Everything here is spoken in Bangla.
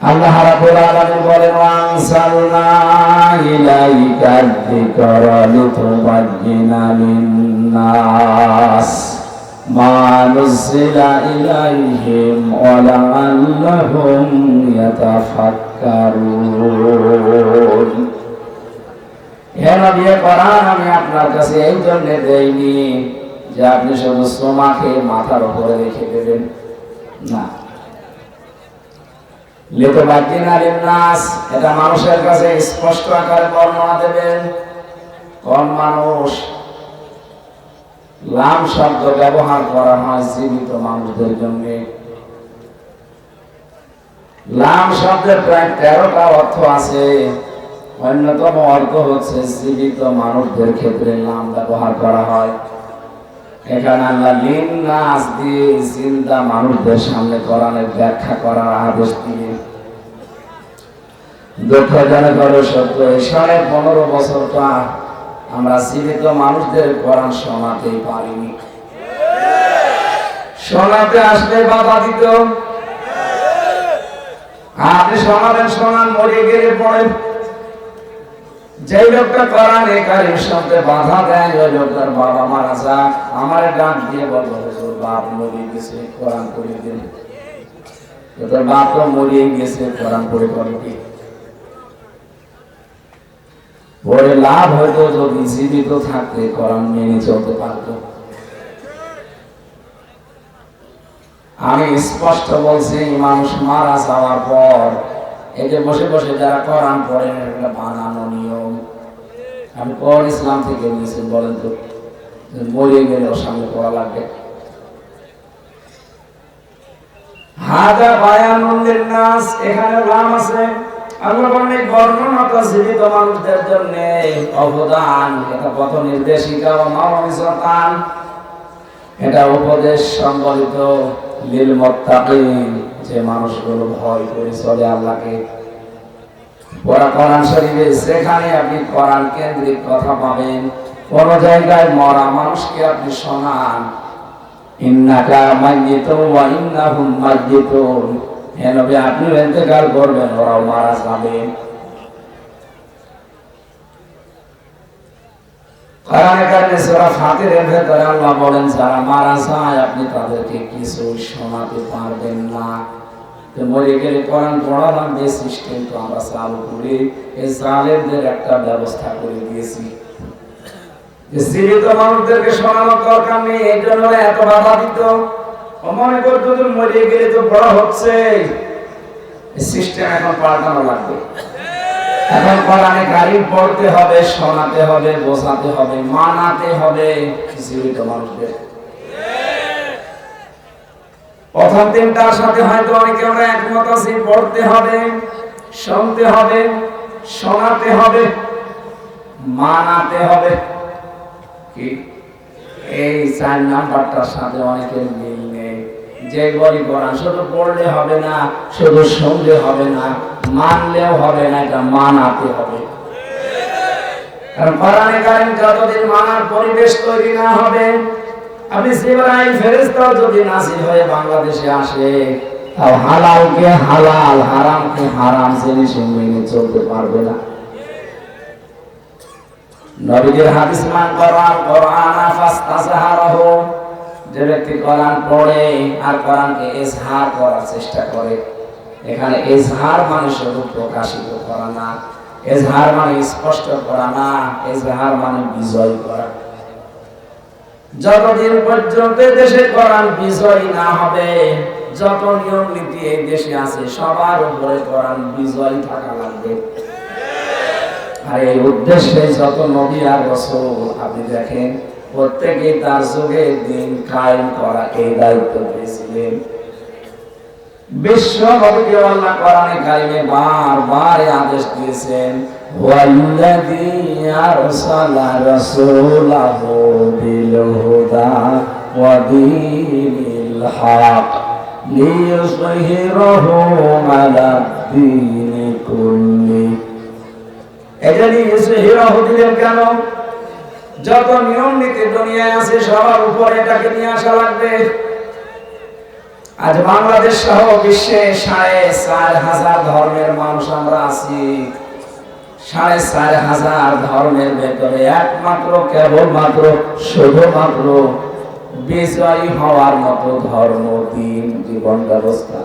আল্লাহ রাব্বুল আলামিন বলেন ওয়ানসালনা ইলাইকা যিকরা লিতুবায়্যিনা লিন-নাস। মা নুজিলা ইলাইহিম ওয়া ইয়াতাফাক্কারুন। হে নবী কোরআন আমি আপনার কাছে এই জন্য দেইনি যে আপনি শুধু সোমাকে মাথার উপরে রেখে দেবেন। না। এটা মানুষের কাছে স্পষ্ট আকারে বর্ণনা দেবেন। কোন মানুষ লাম শব্দ ব্যবহার করা হয় জীবিত মানুষদের জন্য? লাম শব্দের প্রায় তেরোটা অর্থ আছে। অন্যতম অর্থ হচ্ছে জীবিত মানুষদের ক্ষেত্রে নাম ব্যবহার করা হয়। এখানে আল্লাহ লিন দিয়ে চিন্তা মানুষদের সামনে কোরআনের ব্যাখ্যা করার আদেশ দিয়ে দুঃখজনক হলো সত্য, এই সাড়ে পনেরো বছর পর আমরা জীবিত মানুষদের কোরআন শোনাতেই পারিনি। শোনাতে আসলে বাধা দিত। আপনি শোনাবেন, শোনান, মরে গেলে পড়ে যে লোকটা কোরআনে কারিম শুনতে বাধা দেয়, ওই লোকটার বাবা মারা যাক। আমার ডাক দিয়ে বলব, হুজুর, বাপ মরিয়ে গেছে, কোরআন পড়িয়ে দিন। তোর বাপ তো মরিয়ে গেছে, কোরআন পড়ে করব কি? পরে লাভ হয়তো যদি জীবিত থাকতে, কোরআন মেনে চলতে পারতো। আমি স্পষ্ট বলছি, মানুষ মারা যাওয়ার পর এই যে বসে বসে যারা কোরআন পড়েন এটা বানানো নিয়ম। আমি কোন ইসলাম থেকে নিয়েছি, বলেন তো, মরে গেলে ওর সামনে পড়া লাগবে। হাজা নাস এখানে আছে। আল্লাহ অনেক জীবিত মানুষদের জন্য অবদান। এটা পথ নির্দেশিকা ও এটা উপদেশ সম্বলিত লিল মুত্তাকিন, যে মানুষগুলো ভয় করে চলে আল্লাহকে। ওরা কোরআন শরীফে সেখানে আপনি কোরআন কেন্দ্রিক কথা পাবেন। কোন জায়গায় মরা মানুষকে আপনি শোনান। ইন্নাকা ওয়া ইন্নাহুম হে নবী আপনি ইন্তেকাল করবেন, ওরাও মারা যাবে। আল্লাহ বলেন, যারা মারা যায়, আপনি তাদেরকে কিছু শোনাতে পারবেন না। তো মরে গেলে কোরআন পড়া লাগবে সিস্টেম তো আমরা চালু করে জালেমদের একটা ব্যবস্থা করে দিয়েছি। যে জীবিত মানুষদেরকে শোনানোর দরকার নেই, এই জন্য এত বাধা দিত। মনে করতো যে মরে গেলে তো বড় হচ্ছে। সিস্টেম এখন পাল্টানো লাগবে। এখন কোরআনে কারিম পড়তে হবে, শোনাতে হবে, বোঝাতে হবে, মানাতে হবে জীবিত মানুষদের। প্রথম তিনটার সাথে হয়তো অনেকে আমরা একমত আছি, পড়তে হবে, শুনতে হবে, শোনাতে হবে, মানাতে হবে। কি? এই চার নাম্বারটার সাথে অনেকের মিল নেই। যে বলি কোরআন শুধু পড়লে হবে না, শুধু শুনলে হবে না, মানলেও হবে না, এটা মানাতে হবে। কারণ কোরআনে কারিম যতদিন মানার পরিবেশ তৈরি না হবে আপনি জিবরাইল ফেরেশতাও যদি নাসিল হয়ে বাংলাদেশে আসে, তাও হালালকে হালাল, হারামকে হারাম জেনে সে মেনে চলতে পারবে না। নবীদের হাদিস মান কোরআন কোরআন ফাস্তাজহারাহু যে ব্যক্তি কোরআন পড়ে আর কোরআনকে ইজহার করার চেষ্টা করে, এখানে ইজহার মানে শুধু প্রকাশিত করা না ইজহার মানে স্পষ্ট করা না ইজহার মানে বিজয় করা। যতদিন পর্যন্ত দেশে কোরআন বিজয় না হবে, যত নিয়ম নীতি এই দেশে আছে, সবার উপরে কোরআন বিজয় থাকা লাগবে। আর এই উদ্দেশ্যে যত নবী আর রসুল, আপনি দেখেন প্রত্যেকে তার যুগে দিন কায়েম করা এই দায়িত্ব পেয়েছিলেন। বিশ্ব নবীকে আল্লাহ কোরআনে কারিমে বারবার আদেশ দিয়েছেন ওয়া দীনিল হক লিইয়ুযহিরাহু আলা দীনি কুল্লি। এটা নিয়ে দিলেন কেন? যত নিয়ম নীতি দুনিয়ায় আছে, সবার উপরে এটাকে নিয়ে আসা লাগবে। আজ বাংলাদেশ সহ বিশ্বে সাড়ে চার হাজার ধর্মের মানুষ আমরা আছি। সাড়ে চার হাজার ধর্মের ভেতরে একমাত্র, কেবলমাত্র, শুধুমাত্র বিজয়ী হওয়ার মতো ধর্ম দিন জীবন ব্যবস্থা।